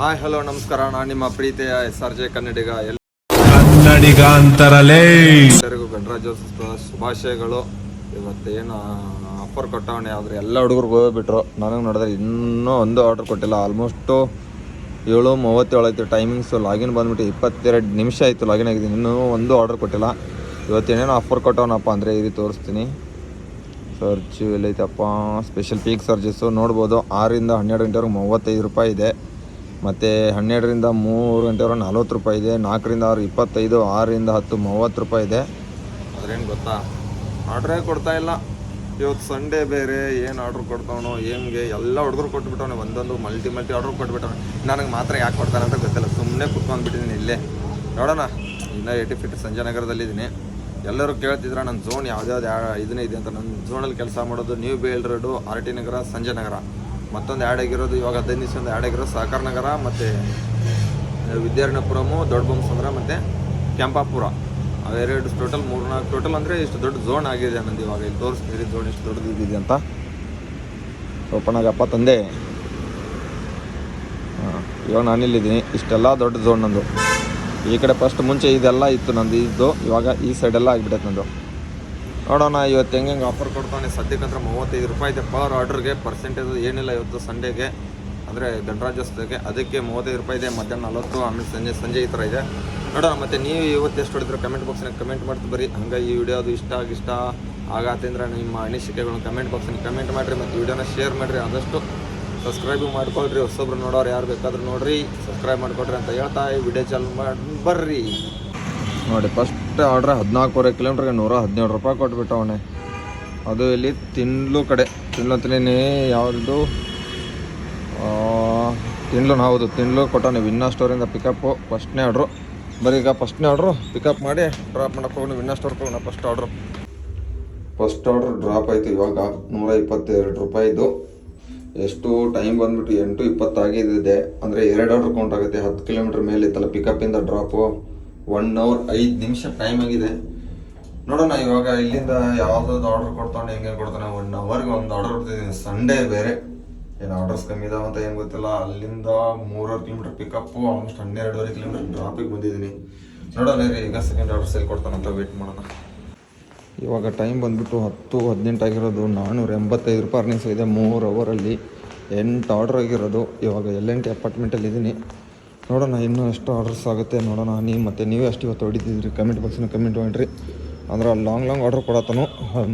Hi hello ನಮಸ್ಕಾರ. ನಾನು ನಿಮ್ಮ ಪ್ರೀತಿಯ ಎಸ್ ಆರ್ ಜೆ ಕನ್ನಡಿಗ ಅಂತಾರಲ್ಲೇ ಎಲ್ಲರಿಗೂ ಗಣರಾಜ್ಯೋತ್ಸವ ಶುಭಾಶಯಗಳು. ಇವತ್ತೇನು ಆಫರ್ ಕೊಟ್ಟವಣೆ ಆದರೆ ಎಲ್ಲ ಹುಡುಗರು ಹೋಗ್ಬಿಟ್ರು ನನಗೆ ನೋಡಿದ್ರೆ ಇನ್ನೂ ಒಂದು ಆರ್ಡರ್ ಕೊಟ್ಟಿಲ್ಲ. ಆಲ್ಮೋಸ್ಟು ಏಳು ಮೂವತ್ತೇಳು ಆಯಿತು ಟೈಮಿಂಗ್ಸು ಲಾಗಿನ್ ಬಂದ್ಬಿಟ್ಟು ಇಪ್ಪತ್ತೆರಡು ನಿಮಿಷ ಆಯಿತು ಲಾಗಿನ್ ಆಗಿದ್ದೀನಿ. ಇನ್ನೂ ಒಂದು ಆರ್ಡರ್ ಕೊಟ್ಟಿಲ್ಲ. ಇವತ್ತೇನೇನೋ ಆಫರ್ ಕೊಟ್ಟವನಪ್ಪ ಅಂದರೆ ರೀತಿ ತೋರಿಸ್ತೀನಿ. ಸರ್ಚ್ ಎಲ್ಲೈತಪ್ಪ. ಸ್ಪೆಷಲ್ ಪೀಕ್ ಸರ್ಜಸ್ಸು ನೋಡ್ಬೋದು. ಆರರಿಂದ ಹನ್ನೆರಡು ಗಂಟೆವರೆಗೆ ಮೂವತ್ತೈದು ರೂಪಾಯಿ ಇದೆ. ಮತ್ತು ಹನ್ನೆರಡರಿಂದ ಮೂರು ಗಂಟೆವರೆಗೆ ನಲ್ವತ್ತು ರೂಪಾಯಿ ಇದೆ, ನಾಲ್ಕರಿಂದ ಆರು, ಇಪ್ಪತ್ತೈದು, ಆರರಿಂದ ಹತ್ತು, ಮೂವತ್ತು ರೂಪಾಯಿ ಇದೆ. ಅದ್ರೇನು ಗೊತ್ತಾ? ಆರ್ಡ್ರೇ ಕೊಡ್ತಾ ಇಲ್ಲ. ಇವತ್ತು ಸಂಡೇ ಬೇರೆ, ಏನು ಆರ್ಡ್ರ್ ಕೊಡ್ತಾವನೋ ಹೆಂಗೆ ಎಲ್ಲ ಹುಡುಗರು ಕೊಟ್ಬಿಟ್ಟವನೆ. ಒಂದೊಂದು ಮಲ್ಟಿ ಮಲ್ಟಿ ಆರ್ಡ್ರ್ ಕೊಟ್ಬಿಟ್ಟವನೆ. ನನಗೆ ಮಾತ್ರ ಯಾಕೆ ಕೊಡ್ತಾನೆ ಅಂತ ಗೊತ್ತಿಲ್ಲ. ಸುಮ್ಮನೆ ಕುತ್ಕೊಂಡ್ಬಿಟ್ಟಿದ್ದೀನಿ ಇಲ್ಲೇ. ನೋಡೋಣ. ಇನ್ನೂ ಏಯ್ಟಿ ಫಿಫ್ಟ್ ಸಂಜಯ ನಗರದಲ್ಲಿದ್ದೀನಿ ಎಲ್ಲರೂ ಕೇಳ್ತಿದ್ರ ನನ್ನ ಝೋನ್ ಯಾವ್ದು ಇದನ್ನೇ ಇದೆ ಅಂತ. ನನ್ನ ಝೋನಲ್ಲಿ ಕೆಲಸ ಮಾಡೋದು new BEL road R T Nagar Sanjay Nagar ಮತ್ತೊಂದು ಆ್ಯಡ್ ಆಗಿರೋದು ಇವಾಗ ಹದಿನೈದು ದಿವಸ ಒಂದು ಆ್ಯಡ್ ಆಗಿರೋದು ಸಹಕಾರ ನಗರ ಮತ್ತು ವಿದ್ಯಾರಣ್ಯಪುರಮು ದೊಡ್ಡಬೊಮ್ಮಸಂದ್ರ ಮತ್ತು ಕೆಂಪಾಪುರ. ಅವೆರಡು ಟೋಟಲ್ ಮೂರು ನಾಲ್ಕು ಟೋಟಲ್ ಅಂದರೆ ಇಷ್ಟು ದೊಡ್ಡ ಝೋನ್ ಆಗಿದೆ ನಂದು ಇವಾಗ. ಇಲ್ಲಿ ತೋರಿಸ್ತೀರಿ ಝೋನ್ ಇಷ್ಟು ದೊಡ್ಡದು ಅಂತ. ಓಪನ್ ಆಗಪ್ಪ ತಂದೆ. ಇವಾಗ ನಾನಿಲ್ಲಿದ್ದೀನಿ ಇಷ್ಟೆಲ್ಲ ದೊಡ್ಡ ಝೋನ್ ನಂದು. ಈ ಕಡೆ ಫಸ್ಟ್ ಮುಂಚೆ ಇದೆಲ್ಲ ಇತ್ತು ನಂದು, ಇದ್ದು. ಇವಾಗ ಈ ಸೈಡೆಲ್ಲ ಆಗಿಬಿಟ್ಟೈತೆ ನಂದು. ನೋಡೋಣ, ಇವತ್ತು ಹೆಂಗೆ ಹೆಂಗೆ ಆಫರ್ ಕೊಡ್ತಾನೆ ಸದ್ಯಕ್ಕಂದ್ರೆ ಮೂವತ್ತೈದು ರೂಪಾಯಿ ಇದೆ. ಪರ್ ಆರ್ಡ್ರಿಗೆ ಪರ್ಸೆಂಟೇಜ್ ಏನಿಲ್ಲ ಇವತ್ತು ಸಂಡೇಗೆ ಅಂದರೆ ಗಣರಾಜ್ಯೋತ್ಸವಕ್ಕೆ ಅದಕ್ಕೆ ಮೂವತ್ತೈದು ರೂಪಾಯಿ ಇದೆ. ಮಧ್ಯಾಹ್ನ ನಲವತ್ತು, ಆಮೇಲೆ ಸಂಜೆ ಸಂಜೆ ಈ ಥರ ಇದೆ. ನೋಡೋಣ, ಮತ್ತು ನೀವು ಇವತ್ತು ಎಷ್ಟು ಹೊಡಿದ್ರೆ ಕಮೆಂಟ್ ಬಾಕ್ಸ್ನಾಗ ಕಮೆಂಟ್ ಮಾಡ್ತು ಬರೀ ಹಂಗೆ ಈ ವಿಡಿಯೋ ಅದು ಇಷ್ಟ ಆಗಿಷ್ಟ ಆಗತ್ತಂದ್ರೆ ನಿಮ್ಮ ಅನಿಸಿಕೆಗಳನ್ನ ಕಮೆಂಟ್ ಬಾಕ್ಸ್ನಾಗ ಕಮೆಂಟ್ ಮಾಡಿರಿ ಮತ್ತು ವಿಡಿಯೋನ ಶೇರ್ ಮಾಡಿರಿ. ಆದಷ್ಟು ಸಬ್ಸ್ಕ್ರೈಬ್ ಮಾಡ್ಕೊಳ್ರಿ. ಹೊಸೊಬ್ರು ನೋಡೋರು ಯಾರು ಬೇಕಾದ್ರೂ ನೋಡ್ರಿ. ಸಬ್ಸ್ಕ್ರೈಬ್ ಮಾಡಿಕೊಡ್ರಿ ಅಂತ ಹೇಳ್ತಾ ಈ ವಿಡಿಯೋ ಚಾಲು ಮಾಡಿ ಬರ್ರಿ ನೋಡಿ ಫಸ್ಟ್ ಆರ್ಡ್ರ್ ಹದಿನಾಲ್ಕೂವರೆ ಕಿಲೋಮೀಟ್ರಿಗೆ ನೂರ ಹದಿನೇಳು ರೂಪಾಯಿ ಕೊಟ್ಬಿಟ್ಟವನೆ ಅದು ಇಲ್ಲಿ ತಿನ್ಲು ಕಡೆ. ತಿಂಡ್ಲು ಅಂತಲೇ ಯಾವುದು? ತಿಂಡ್ಲು ಹೌದು, ತಿನ್ಲು ಕೊಟ್ಟವನೆ ವಿನ್ನಾ ಸ್ಟೋರಿಂದ ಪಿಕಪ್ಪು ಫಸ್ಟ್ನೇ ಆರ್ಡ್ರು ಬರೀ ಈಗ ಫಸ್ಟ್ನೇ ಆರ್ಡ್ರು ಪಿಕಪ್ ಮಾಡಿ ಡ್ರಾಪ್ ಮಾಡಕ್ಕೆ ಹೋಗೋಣ ವಿನ್ನಾ ಸ್ಟೋರ್ಗೆ ಹೋಗೋಣ first order first order drop ಆಯಿತು ಇವಾಗ ನೂರ ಇಪ್ಪತ್ತೆರಡು ರೂಪಾಯಿದು. ಎಷ್ಟು ಟೈಮ್ ಬಂದ್ಬಿಟ್ಟು ಎಂಟು ಇಪ್ಪತ್ತಾಗಿದೆ. ಅಂದರೆ ಎರಡು ಆರ್ಡ್ರ್ ಕೌಂಟ್ ಆಗುತ್ತೆ. ಹತ್ತು ಕಿಲೋಮೀಟ್ರ್ ಮೇಲೆ ಇತ್ತಲ್ಲ ಪಿಕಪ್ಪಿಂದ ಡ್ರಾಪು ಒನ್ ಅವರ್ ಐದು ನಿಮಿಷ ಟೈಮ್ ಆಗಿದೆ. ನೋಡೋಣ, ಇವಾಗ ಇಲ್ಲಿಂದ ಯಾವ್ದಾದ್ರು ಆರ್ಡರ್ ಕೊಡ್ತಾನೆ ಹೆಂಗೆ ಕೊಡ್ತಾನೆ ಒನ್ ಅವರ್ಗೆ ಒಂದು ಆರ್ಡರ್ ಕೊಡ್ತಿದ್ದೀನಿ. ಸಂಡೇ ಬೇರೆ. ಏನು ಆರ್ಡರ್ಸ್ ಕಮ್ಮಿ ಇದಾವೆ ಅಂತ ಏನು ಗೊತ್ತಿಲ್ಲ. ಅಲ್ಲಿಂದ ಮೂರಾರು ಕಿಲೋಮೀಟರ್ ಪಿಕಪ್ಪು ಆಲ್ಮೋಸ್ಟ್ ಹನ್ನೆರಡುವರೆ ಕಿಲೋಮೀಟರ್ ಡ್ರಾಪಿಗೆ ಬಂದಿದ್ದೀನಿ. ನೋಡೋಣ ರೀ ಈಗ ಸೆಕೆಂಡ್ ಆರ್ಡರ್ಸ್ ಸೇಲ್ ಕೊಡ್ತಾನಂತ ವೇಟ್ ಮಾಡೋಣ. ಇವಾಗ ಟೈಮ್ ಬಂದ್ಬಿಟ್ಟು ಹತ್ತು, ಹದಿನೆಂಟು ಆಗಿರೋದು. ನಾನ್ನೂರ ಎಂಬತ್ತೈದು ರೂಪಾಯಿ ಅರ್ನಿಂಗ್ಸ್ ಇದೆ ಮೂರು ಅವರಲ್ಲಿ ಎಂಟು ಆರ್ಡ್ರ್ ಆಗಿರೋದು. ಇವಾಗ ಎಲ್ ಎನ್ ಟಿ ಅಪಾರ್ಟ್ಮೆಂಟಲ್ಲಿ ಇದ್ದೀನಿ ನೋಡೋಣ, ಇನ್ನೂ ಎಷ್ಟು ಆರ್ಡರ್ಸ್ ಆಗುತ್ತೆ, ನೋಡೋಣ. ನೀವು ಮತ್ತು ನೀವೇ ಎಷ್ಟು ಇವತ್ತು ಹೊಡಿತಿದ್ರಿ ಕಮೆಂಟ್ ಬಾಕ್ಸಿನ ಕಮೆಂಟ್ ಮಾಡಿರಿ. ಅಂದ್ರೆ ಲಾಂಗ್ ಲಾಂಗ್ ಆರ್ಡ್ರ್ ಕೊಡತ್ತನು.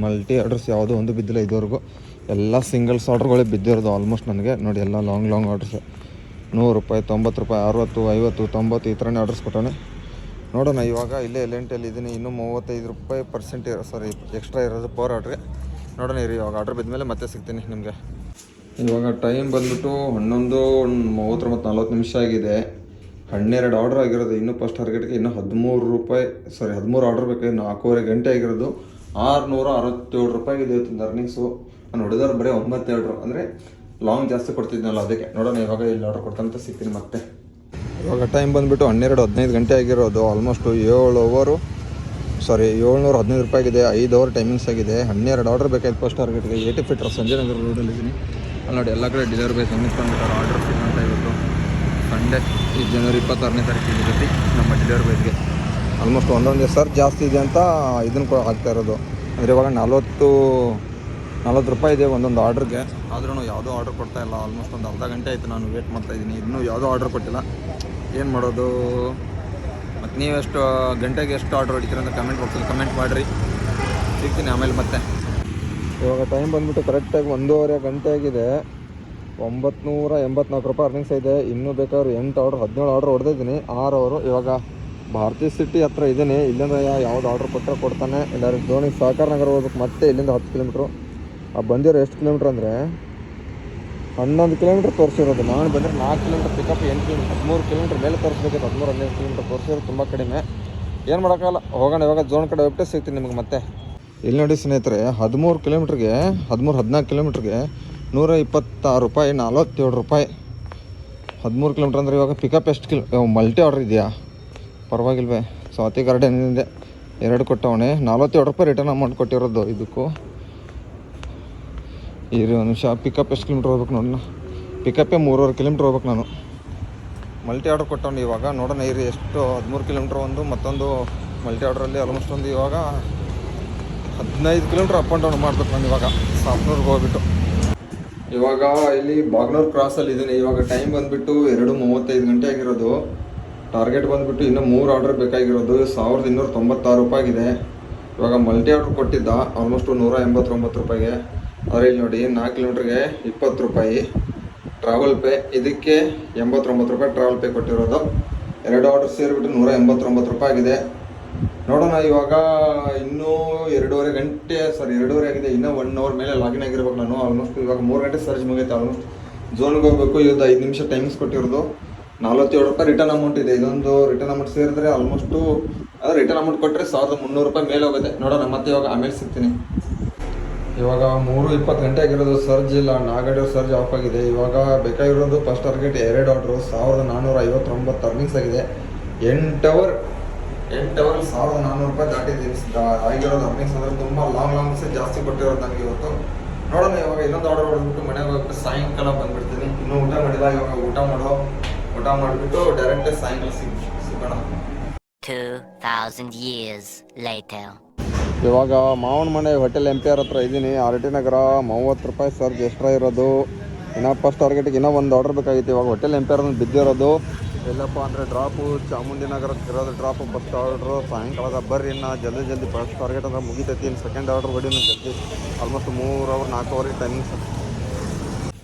ಮಲ್ಟಿ ಆರ್ಡರ್ಸ್ ಯಾವುದೋ ಒಂದು ಬಿದ್ದಿಲ್ಲ ಇದುವರೆಗೂ. ಎಲ್ಲ ಸಿಂಗಲ್ಸ್ ಆರ್ಡ್ರ್ಗಳೇ ಬಿದ್ದಿರೋದು ಆಲ್ಮೋಸ್ಟ್ ನನಗೆ. ನೋಡಿ, ಎಲ್ಲ ಲಾಂಗ್ ಲಾಂಗ್ ಆರ್ಡರ್ಸ್ ನೂರು ರೂಪಾಯಿ, ತೊಂಬತ್ತು ರೂಪಾಯಿ, ಅರುವತ್ತು, ಐವತ್ತು, ತೊಂಬತ್ತು ಈ ಥರನೇ ಆರ್ಡರ್ಸ್ ಕೊಟ್ಟಾನೆ ನೋಡೋಣ, ಇವಾಗ ಇಲ್ಲೇ ಎಲೆಂಟಲ್ಲಿ ಇದ್ದೀನಿ ಇನ್ನೂ ಮೂವತ್ತೈದು ರೂಪಾಯಿ ಪರ್ಸೆಂಟ್ ಸಾರಿ ಎಕ್ಸ್ಟ್ರಾ ಇರೋದು ಪರ್ ಆರ್ಡ್ರಿಗೆ ನೋಡೋಣ, ಇರಿ, ಇವಾಗ ಆರ್ಡ್ರ್ ಬಿದ್ಮೇಲೆ ಮತ್ತೆ ಸಿಗ್ತೀನಿ ನಿಮಗೆ. ಇವಾಗ ಟೈಮ್ ಬಂದ್ಬಿಟ್ಟು ಹನ್ನೊಂದು, ಮೂವತ್ತೊಂಬತ್ತು ನಲ್ವತ್ತು ನಿಮಿಷ ಆಗಿದೆ. ಹನ್ನೆರಡು ಆರ್ಡರ್ ಆಗಿರೋದು, ಇನ್ನೂ ಫಸ್ಟ್ ಟಾರ್ಗೆಟ್ಗೆ ಇನ್ನೂ ಹದಿಮೂರು ರೂಪಾಯಿ ಸಾರಿ ಹದಿಮೂರು ಆರ್ಡರ್ ಬೇಕು ನಾಲ್ಕೂವರೆ ಗಂಟೆ ಆಗಿರೋದು. ಆರುನೂರ ಅರವತ್ತೇಳು ರೂಪಾಯಿ ಇದೆ ಇವತ್ತಿನ ಅರ್ನಿಂಗ್ಸು ನಾನು ಹೊಡೆದವ್ರು ಬರೀ ಒಂಬತ್ತೆರಡು ಅಂದರೆ ಲಾಂಗ್ ಜಾಸ್ತಿ ಕೊಡ್ತಿದ್ನಲ್ಲ ಅದಕ್ಕೆ. ನೋಡೋಣ ಇವಾಗ ಇಲ್ಲಿ ಆರ್ಡರ್ ಕೊಡ್ತಾನಂತ ಸಿಗ್ತೀನಿ ಮತ್ತೆ. ಇವಾಗ ಟೈಮ್ ಬಂದುಬಿಟ್ಟು ಹನ್ನೆರಡು ಹದಿನೈದು ಗಂಟೆ ಆಗಿರೋದು ಆಲ್ಮೋಸ್ಟು ಏಳು ಓವರು ಸಾರಿ ಏಳ್ನೂರ ಹದಿನೈದು ರೂಪಾಯಿ ಆಗಿದೆ, ಐದು ಅವರ್ ಟೈಮಿಂಗ್ಸ್ ಆಗಿದೆ. ಹನ್ನೆರಡು ಆರ್ಡರ್ ಬೇಕಾಯ್ತು ಫಸ್ಟ್ ಟಾರ್ಗೆಟ್ಗೆ ಏಯ್ಟಿ ಫೀಟ್ ಸಂಜಯ್ ನಗರ ರೋಡಲ್ಲಿದ್ದೀನಿ ಅಲ್ಲಿ ನೋಡಿ, ಎಲ್ಲ ಕಡೆ ಡೆಲಿವರಿ ಬೇಕು ನಿಂತ್ಕೊಂಡ್ಬಿಟ್ಟಾರೆ ಆರ್ಡರ್ ಸಿಗೋಂತ ಇವತ್ತು. ಸಂಡೇ ಈ ಜನವರಿ ಇಪ್ಪತ್ತಾರನೇ ತಾರೀಕಿಗೆ ಇರುತ್ತೆ ನಮ್ಮ ಡೆಲಿವರಿ ಬಾಯ್ಗೆ ಆಲ್ಮೋಸ್ಟ್ ಒಂದೊಂದು ಸರ್ ಜಾಸ್ತಿ ಇದೆ ಅಂತ ಇದನ್ನು ಕೂಡ ಆಗ್ತಾ ಇರೋದು. ಅಂದರೆ ಇವಾಗ ನಲ್ವತ್ತು ನಲ್ವತ್ತು ರೂಪಾಯಿ ಇದೆ ಒಂದೊಂದು ಆರ್ಡ್ರಿಗೆ ಆದ್ರೂ ಯಾವುದೂ ಆರ್ಡ್ರ್ ಕೊಡ್ತಾ ಇಲ್ಲ. ಆಲ್ಮೋಸ್ಟ್ ಒಂದು ಅರ್ಧ ಗಂಟೆ ಆಯಿತು ನಾನು ವೇಟ್ ಮಾಡ್ತಾ ಇದ್ದೀನಿ. ಇನ್ನೂ ಯಾವುದೂ ಆರ್ಡ್ರ್ ಕೊಟ್ಟಿಲ್ಲ. ಏನು ಮಾಡೋದು? ಮತ್ತು ನೀವೆಷ್ಟು ಗಂಟೆಗೆ ಎಷ್ಟು ಆರ್ಡ್ರ್ ಹೊಡಿತೀರ ಅಂತ ಕಮೆಂಟ್ ಬಾಕ್ಸಲ್ಲಿ ಕಮೆಂಟ್ ಮಾಡಿರಿ. ಸಿಗ್ತೀನಿ ಆಮೇಲೆ ಮತ್ತೆ. ಇವಾಗ ಟೈಮ್ ಬಂದ್ಬಿಟ್ಟು ಕರೆಕ್ಟಾಗಿ ಒಂದೂವರೆ ಗಂಟೆ ಆಗಿದೆ. ಒಂಬತ್ನೂರ ಎಂಬತ್ನಾಲ್ಕು ರೂಪಾಯಿ ಅರ್ನಿಂಗ್ಸ್ ಇದೆ. ಇನ್ನೂ ಬೇಕಾದ್ರೆ ಎಂಟು ಆರ್ಡ್ರ್ ಹದಿನೇಳು ಆರ್ಡ್ರ್ ಹೊಡೆದಿದ್ದೀನಿ. ಆರು ಅವರು ಇವಾಗ ಭಾರತೀಯ ಸಿಟಿ ಹತ್ರ ಇದ್ದೀನಿ. ಇಲ್ಲಿಂದ ಯಾವ್ದು ಆರ್ಡ್ರ್ ಕೊಟ್ಟರೆ ಕೊಡ್ತಾನೆ. ಇಲ್ಲಾದ್ರೆ ಧೋನಿ ಸಹಕಾರ ನಗರ ಹೋಗ್ಬೇಕು. ಮತ್ತೆ ಇಲ್ಲಿಂದ ಹತ್ತು ಕಿಲೋಮೀಟ್ರು ಆ ಬಂದಿರೋ ಎಷ್ಟು ಕಿಲೋಮೀಟ್ರ್ ಅಂದರೆ ಹನ್ನೊಂದು ಕಿಲೋಮೀಟ್ರ್ ತೋರಿಸಿರೋದು. ನಾನು ಬಂದರೆ ನಾಲ್ಕು ಕಿಲೋಮೀಟ್ರ್ ಪಿಕಪ್ ಎಂಟು ಕಿಲೋಮೀಟ್ರ್ ಹದಿಮೂರು ಕಿಲೋಮೀಟ್ರ್ ಮೇಲೆ ತೋರಿಸ್ಬೇಕಿತ್ತು ಹದಿಮೂರು, ಹದಿನೈದು ಕಿಲೋಮೀಟ್ರ್ ತೋರಿಸಿರೋದು ತುಂಬ ಕಡಿಮೆ. ಏನು ಮಾಡೋಕ್ಕಲ್ಲ ಹೋಗೋಣ, ಇವಾಗ ಜೋನ್ ಕಡೆ ಹೋಗ್ಬಿಟ್ಟು ಸಿಗ್ತೀನಿ ನಿಮಗೆ ಮತ್ತೆ. ಇಲ್ಲಿ ನೋಡಿ ಸ್ನೇಹಿತರೆ, ಹದಿಮೂರು ಕಿಲೋಮೀಟ್ರಿಗೆ ಹದಿಮೂರು, ಹದಿನಾಲ್ಕು ಕಿಲೋಮೀಟ್ರಿಗೆ ನೂರ ಇಪ್ಪತ್ತಾರು ರೂಪಾಯಿ, ನಲ್ವತ್ತೇಳು ರೂಪಾಯಿ. ಹದಿಮೂರು ಕಿಲೋಮೀಟ್ರ್ ಅಂದರೆ ಇವಾಗ ಪಿಕಪ್ ಎಷ್ಟು ಕಿಲೋ ಮಲ್ಟಿ ಆರ್ಡ್ರ್ ಇದೆಯಾ? ಪರವಾಗಿಲ್ವೇ. ಸ್ವಾತಿ ಗಾರ್ಡನಿಂದ ಎರಡು ಕೊಟ್ಟವನೆ. ನಲ್ವತ್ತೇಳು ರೂಪಾಯಿ ರಿಟರ್ನ್ ಅಮೌಂಟ್ ಕೊಟ್ಟಿರೋದು ಇದಕ್ಕೂ. ಒಂದು ನಿಮಿಷ ಪಿಕಪ್ ಎಷ್ಟು ಕಿಲೋಮೀಟ್ರ್ ಹೋಗ್ಬೇಕು ನೋಡೋಣ ಪಿಕಪ್ಪೇ ಮೂರುವರೆ ಕಿಲೋಮೀಟ್ರ್ ಹೋಗ್ಬೇಕು ನಾನು. ಮಲ್ಟಿ ಆರ್ಡ್ರ್ ಕೊಟ್ಟವನು ಇವಾಗ. ನೋಡೋಣ, ಇರಿ, ಎಷ್ಟು ಹದಿಮೂರು ಕಿಲೋಮೀಟ್ರ್ ಒಂದು, ಮತ್ತೊಂದು ಮಲ್ಟಿ ಆರ್ಡ್ರಲ್ಲಿ ಆಲ್ಮೋಸ್ಟ್ ಒಂದು ಇವಾಗ ಹದಿನೈದು ಕಿಲೋಮೀಟ್ರ್ ಅಪ್ ಆ್ಯಂಡ್ ಡೌನ್ ಮಾಡ್ಬೇಕು ನಾನು ಇವಾಗ. ಸಾಪ್ನೂರ್ಗೆ ಹೋಗ್ಬಿಟ್ಟು. ಇವಾಗ ಇಲ್ಲಿ ಬಾಗ್ನೂರು ಕ್ರಾಸಲ್ಲಿ ಇದ್ದೀನಿ ಇವಾಗ ಟೈಮ್ ಬಂದುಬಿಟ್ಟು ಎರಡು ಮೂವತ್ತೈದು ಗಂಟೆ ಆಗಿರೋದು. ಟಾರ್ಗೆಟ್ ಬಂದ್ಬಿಟ್ಟು ಇನ್ನೂ ಮೂರು ಆರ್ಡರ್ ಬೇಕಾಗಿರೋದು. ಸಾವಿರದ ಇನ್ನೂರ ತೊಂಬತ್ತಾರು ರೂಪಾಯಿ ಆಗಿದೆ ಇವಾಗ ಮಲ್ಟಿ ಆರ್ಡರ್ ಕೊಟ್ಟಿದ್ದ. ಆಲ್ಮೋಸ್ಟ್ ನೂರ ಎಂಬತ್ತೊಂಬತ್ತು ರೂಪಾಯಿಗೆ. ಆದರೆ ಇಲ್ಲಿ ನೋಡಿ ನಾಲ್ಕು ಕಿಲೋಮೀಟ್ರಿಗೆ ಇಪ್ಪತ್ತು ರೂಪಾಯಿ. ಟ್ರಾವೆಲ್ ಪೇ ಇದಕ್ಕೆ ಎಂಬತ್ತೊಂಬತ್ತು ರೂಪಾಯಿ ಟ್ರಾವೆಲ್ ಪೇ ಕೊಟ್ಟಿರೋದು. ಎರಡು ಆರ್ಡರ್ ಸೇರಿಬಿಟ್ಟು ನೂರ ಎಂಬತ್ತೊಂಬತ್ತು ರೂಪಾಯಿ ಆಗಿದೆ ನೋಡೋಣ, ಇವಾಗ ಇನ್ನೂ ಎರಡೂವರೆ ಗಂಟೆ ಸರ್ ಎರಡೂವರೆ ಆಗಿದೆ, ಇನ್ನೂ ಒನ್ ಅವರ್ ಮೇಲೆ ಲಾಗಿನ್ ಆಗಿರ್ಬೇಕು ನಾನು ಆಲ್ಮೋಸ್ಟ್ ಇವಾಗ ಮೂರು ಗಂಟೆ ಸರ್ಜ್ ಮುಗಿಯುತ್ತೆ ಆಲ್ಮೋಸ್ಟ್ ಝೋನ್ಗೆ ಹೋಗಬೇಕು ಇವತ್ತು ಐದು ನಿಮಿಷ ಟೈಮಿಂಗ್ಸ್ ಕೊಟ್ಟಿರೋದು. ನಲ್ವತ್ತೇಳು ರೂಪಾಯಿ ರಿಟರ್ನ್ ಅಮೌಂಟ್ ಇದೆ, ಇದೊಂದು ರಿಟರ್ನ್ ಅಮೌಂಟ್ ಸೇರಿದ್ರೆ ಆಲ್ಮೋಸ್ಟು ಅದು ರಿಟರ್ನ್ ಅಮೌಂಟ್ ಕೊಟ್ಟರೆ ಸಾವಿರದ ಮುನ್ನೂರು ರೂಪಾಯಿ ಮೇಲೆ ಹೋಗುತ್ತೆ. ನೋಡೋಣ, ಮತ್ತೆ ಇವಾಗ ಆಮೇಲೆ ಸಿಗ್ತೀನಿ. ಇವಾಗ ಮೂರು ಇಪ್ಪತ್ತು ಗಂಟೆ ಆಗಿರೋದು ಸರ್ಜ್ ಇಲ್ಲ ನಾಗಡಿ ಸರ್ಜ್ ಆಫ್ ಆಗಿದೆ. ಇವಾಗ ಬೇಕಾಗಿರೋದು ಫಸ್ಟ್ ಟಾರ್ಗೆಟ್ ಎರಡು ಆರ್ಡ್ರು ಸಾವಿರದ ನಾನ್ನೂರ ಐವತ್ತೊಂಬತ್ತು ಅರ್ನಿಂಗ್ಸ್ ಆಗಿದೆ. ಎಂಟು ಅವರ್ ಎಂಟು ಅವರ್ ಸಾವಿರದ ನಾನ್ನೂರು ರೂಪಾಯಿ ದಾಟಿದ್ದೀನಿ ದಾ- ಆಗಿರೋದು ಅರ್ನಿಂಗ್ಸ್ ಅಂದರೆ ತುಂಬ ಲಾಂಗ್ ಲಾಂಗ್ಸ್ ಜಾಸ್ತಿ ಕೊಟ್ಟಿರೋದು ನನಗೆ ಇವತ್ತು. ನೋಡೋಣ ಇವಾಗ ಇನ್ನೊಂದು ಆರ್ಡರ್ ಹೊಡೆದ್ಬಿಟ್ಟು ಮನೆಗೆ ಹೋಗ್ಬಿಟ್ಟು ಸಾಯಂಕಾಲ ಬಂದ್ಬಿಡ್ತೀನಿ. ಇನ್ನೂ ಊಟ ಮಾಡಿಲ್ಲ ಇವಾಗ ಊಟ ಮಾಡೋ ಊಟ ಮಾಡಿಬಿಟ್ಟು ಡೈರೆಕ್ಟ್ ಸಾಯಂಕಾಲ ಸಿಗ್ ಸಿಗೋಣ. 2,000 years later. ಇವಾಗ ಮಾವನ ಮನೆ ಹೋಟೆಲ್ ಎಂ ಪಿ ಆರ್ ಹತ್ರ ಇದ್ದೀನಿ. ಆರ್ ಟಿ ನಗರ ಮೂವತ್ತು ರೂಪಾಯಿ ಸರ್ಜ್ ಎಕ್ಸ್ಟ್ರಾ ಇರೋದು. ಇನ್ನೂ ಫಸ್ಟ್ ಟಾರ್ಗೆಟಿಗೆ ಇನ್ನೂ ಒಂದು ಆರ್ಡರ್ ಬೇಕಾಗಿತ್ತು. ಇವಾಗ ಹೋಟೆಲ್ ಎಂ ಪಿ ಆರ್ ಬಿದ್ದಿರೋದು. ಎಲ್ಲಪ್ಪ ಅಂದರೆ ಡ್ರಾಪು ಚಾಮುಂಡಿ ನಗರಕ್ಕೆ ಇರೋದು ಡ್ರಾಪು ಫಸ್ಟ್ ಆರ್ಡ್ರು ಸಾಯಂಕಾಲದ ಬರ್ರಿ ಇನ್ನು ಜಲ್ದಿ ಜಲ್ದಿ ಫಸ್ಟ್ ಟಾರ್ಗೆಟ್ ಅಂದ್ರೆ ಮುಗಿತೈತಿ. ಇನ್ನು ಸೆಕೆಂಡ್ ಆರ್ಡರ್ ಹೊಡಿನು ಜಲ್ದಿ. ಆಲ್ಮೋಸ್ಟ್ ಮೂರು ಅವರ್ ನಾಲ್ಕು ಅವರಿಗೆ ಟೈಮಿಂಗ್ಸ್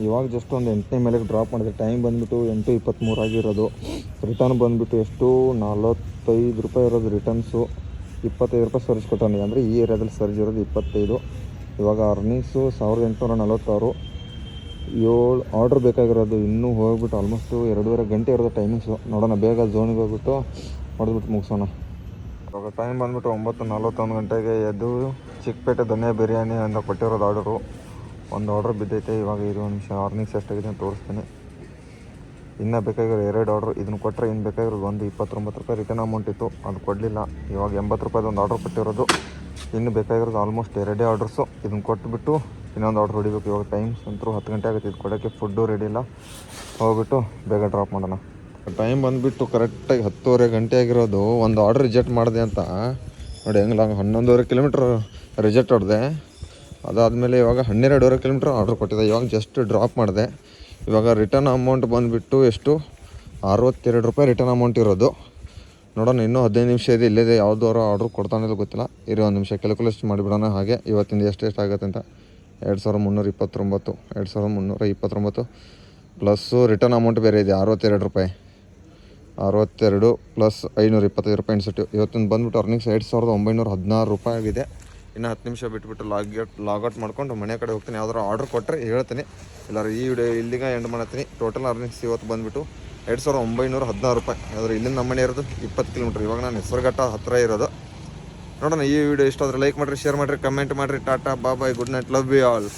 ಇವಾಗ ಜಸ್ಟ್ ಒಂದು ಎಂಟನೇ ಮೇಲೆ ಡ್ರಾಪ್ ಮಾಡಿದ್ರೆ ಟೈಮ್ ಬಂದುಬಿಟ್ಟು ಎಂಟು ಇಪ್ಪತ್ತ್ಮೂರು ಆಗಿರೋದು. ರಿಟರ್ನ್ ಬಂದುಬಿಟ್ಟು ಎಷ್ಟು? ನಲವತ್ತೈದು ರೂಪಾಯಿ ಇರೋದು ರಿಟರ್ನ್ಸು ಇಪ್ಪತ್ತೈದು ರೂಪಾಯಿ ಸರ್ಜ್ ಕೊಟ್ಟಾನೆ ಅಂದರೆ ಈ ಏರಿಯಾದಲ್ಲಿ ಸರ್ಜ್ ಇರೋದು ಇಪ್ಪತ್ತೈದು. ಇವಾಗ ಅರ್ನಿಂಗ್ಸು ಸಾವಿರದ ಎಂಟುನೂರ ನಲವತ್ತಾರು. ಏಳು ಆರ್ಡ್ರ್ ಬೇಕಾಗಿರೋದು. ಇನ್ನೂ ಹೋಗ್ಬಿಟ್ಟು ಆಲ್ಮೋಸ್ಟು ಎರಡೂವರೆ ಗಂಟೆ ಇರೋದು ಟೈಮಿಂಗ್ಸು ನೋಡೋಣ, ಬೇಗ ಝೋನಿಗೆ ಹೋಗ್ಬಿಟ್ಟು ಹೊಡೆದ್ಬಿಟ್ಟು ಮುಗಿಸೋಣ. ಇವಾಗ ಟೈಮ್ ಬಂದುಬಿಟ್ಟು ಒಂಬತ್ತು ನಲ್ವತ್ತೊಂದು ಗಂಟೆಗೆ ಎದ್ದು ಚಿಕ್ಕಪೇಟೆ ಧನಿಯಾ ಬಿರಿಯಾನಿ ಅಂತ ಕೊಟ್ಟಿರೋದು ಆರ್ಡರು. ಒಂದು ಆರ್ಡ್ರ್ ಬಿದ್ದೈತೆ, ಇವಾಗ ಇದು ಒಂದು ನಿಮಿಷ ಆರ್ನಿಂಗ್ಸ್ ಎಷ್ಟಾಗಿದೆ ಅಂತ ತೋರಿಸ್ತೀನಿ. ಇನ್ನೂ ಬೇಕಾಗಿರೋ ಎರಡು ಆರ್ಡ್ರ್ ಇದನ್ನು ಕೊಟ್ಟರೆ ಇನ್ನು ಬೇಕಾಗಿರೋದು ಒಂದು ಇಪ್ಪತ್ತೊಂಬತ್ತು ರೂಪಾಯಿ ರಿಟರ್ನ್ ಅಮೌಂಟ್ ಇತ್ತು. ಅದು ಕೊಡಲಿಲ್ಲ. ಇವಾಗ ಎಂಬತ್ತು ರೂಪಾಯ್ದು ಒಂದು ಆರ್ಡ್ರ್ ಕೊಟ್ಟಿರೋದು. ಇನ್ನು ಬೇಕಾಗಿರೋದು ಆಲ್ಮೋಸ್ಟ್ ಎರಡೇ ಆರ್ಡ್ರಸ್ಸು ಇದನ್ನು ಕೊಟ್ಬಿಟ್ಟು ಇನ್ನೊಂದು ಆರ್ಡ್ರ್ ಹೊಡಿಬೇಕು. ಇವಾಗ ಟೈಮ್ಸ್ ಅಂತೂ ಹತ್ತು ಗಂಟೆ ಆಗುತ್ತೆ. ಇದು ಕೊಡೋಕ್ಕೆ ಫುಡ್ಡು ರೆಡಿ ಇಲ್ಲ. ಹೋಗ್ಬಿಟ್ಟು ಬೇಗ ಡ್ರಾಪ್ ಮಾಡೋಣ. ಟೈಮ್ ಬಂದುಬಿಟ್ಟು ಕರೆಕ್ಟಾಗಿ ಹತ್ತುವರೆ ಗಂಟೆ ಆಗಿರೋದು. ಒಂದು ಆರ್ಡ್ರ್ ರಿಜೆಕ್ಟ್ ಮಾಡಿದೆ ಅಂತ. ನೋಡಿ ಹೆಂಗಿಲ್ಲ ಹನ್ನೊಂದುವರೆ ಕಿಲೋಮೀಟ್ರ್ ರಿಜೆಕ್ಟ್ ಹೊಡೆದೆ. ಅದಾದಮೇಲೆ ಇವಾಗ ಹನ್ನೆರಡುವರೆ ಕಿಲೋಮೀಟ್ರ್ ಆರ್ಡ್ರ್ ಕೊಟ್ಟಿದ್ದೆ ಇವಾಗ ಜಸ್ಟ್ ಡ್ರಾಪ್ ಮಾಡಿದೆ. ಇವಾಗ ರಿಟರ್ನ್ ಅಮೌಂಟ್ ಬಂದುಬಿಟ್ಟು ಎಷ್ಟು? ಅರವತ್ತೆರಡು ರೂಪಾಯಿ ರಿಟರ್ನ್ ಅಮೌಂಟ್ ಇರೋದು. ನೋಡೋಣ, ಇನ್ನೂ ಹದಿನೈದು ನಿಮಿಷ ಇದೆ. ಇಲ್ಲದೆ ಯಾವುದೋ ಆರ್ಡ್ರ್ ಕೊಡ್ತಾನೆ ಗೊತ್ತಿಲ್ಲ. ಇರೋ ಒಂದು ನಿಮಿಷ ಕ್ಯಾಲ್ಕುಲೇಷನ್ ಮಾಡಿಬಿಡೋಣ ಹಾಗೆ. ಇವತ್ತಿಂದ ಎಷ್ಟು ಎಷ್ಟು ಆಗುತ್ತೆ ಅಂತ. ಎರಡು ಸಾವಿರದ ಮುನ್ನೂರ ಇಪ್ಪತ್ತೊಂಬತ್ತು, ಎರಡು ಸಾವಿರದ ಮುನ್ನೂರ ಇಪ್ಪತ್ತೊಂಬತ್ತು. ಪ್ಲಸ್ಸು ರಿಟರ್ನ್ ಅಮೌಂಟ್ ಬೇರೆ ಇದೆ, ಅರವತ್ತೆರಡು ರೂಪಾಯಿ. ಅರವತ್ತೆರಡು ಪ್ಲಸ್ ಐನೂರ ಇಪ್ಪತ್ತೈದು ರೂಪಾಯಿ ಅನ್ಸಿಟ್ಟು ಇವತ್ತಿನ ಬಂದ್ಬಿಟ್ಟು ಅರ್ನಿಂಗ್ಸ್ ಎರಡು ಸಾವಿರದ ಒಂಬೈನೂರ ಹದಿನಾರು ರೂಪಾಯಿ ಆಗಿದೆ. ಇನ್ನು ಹತ್ತು ನಿಮಿಷ ಬಿಟ್ಬಿಟ್ಟು ಲಾಗ್ಔಟ್ ಲಾಗೌಟ್ ಮಾಡ್ಕೊಂಡು ಮನೆ ಕಡೆ ಹೋಗ್ತೀನಿ. ಯಾವ್ದಾರು ಆರ್ಡ್ರ್ ಕೊಟ್ಟರೆ ಹೇಳ್ತೀನಿ. ಎಲ್ಲರೂ ಈ ವಿಡಿಯೋ ಇಲ್ಲಿಗೆ ಎಂಡ್ ಮಾಡ್ತೀನಿ. ಟೋಟಲ್ ಅರ್ನಿಂಗ್ಸ್ ಇವತ್ತು ಬಂದುಬಿಟ್ಟು ಎರಡು ಸಾವಿರದ ಒಂಬೈನೂರ ಹದಿನಾರು ರೂಪಾಯಿ. ಯಾವ್ದಾರು ಇಲ್ಲಿಂದ ನಮ್ಮ ಮನೆ ಇರೋದು ಇಪ್ಪತ್ತು ಕಿಲೋಮೀಟ್ರ್ ಇವಾಗ ನಾನು ಹೆಸರುಘಟ್ಟ ಹತ್ತಿರ ಇರೋದು. ನೋಡೋಣ ಈ ವಿಡಿಯೋ ಇಷ್ಟ ಆದರೆ ಲೈಕ್ ಮಾಡಿರಿ ಶೇರ್ ಮಾಡಿರಿ ಕಮೆಂಟ್ ಮಾಡಿರಿ. Tata bye bye good night love you all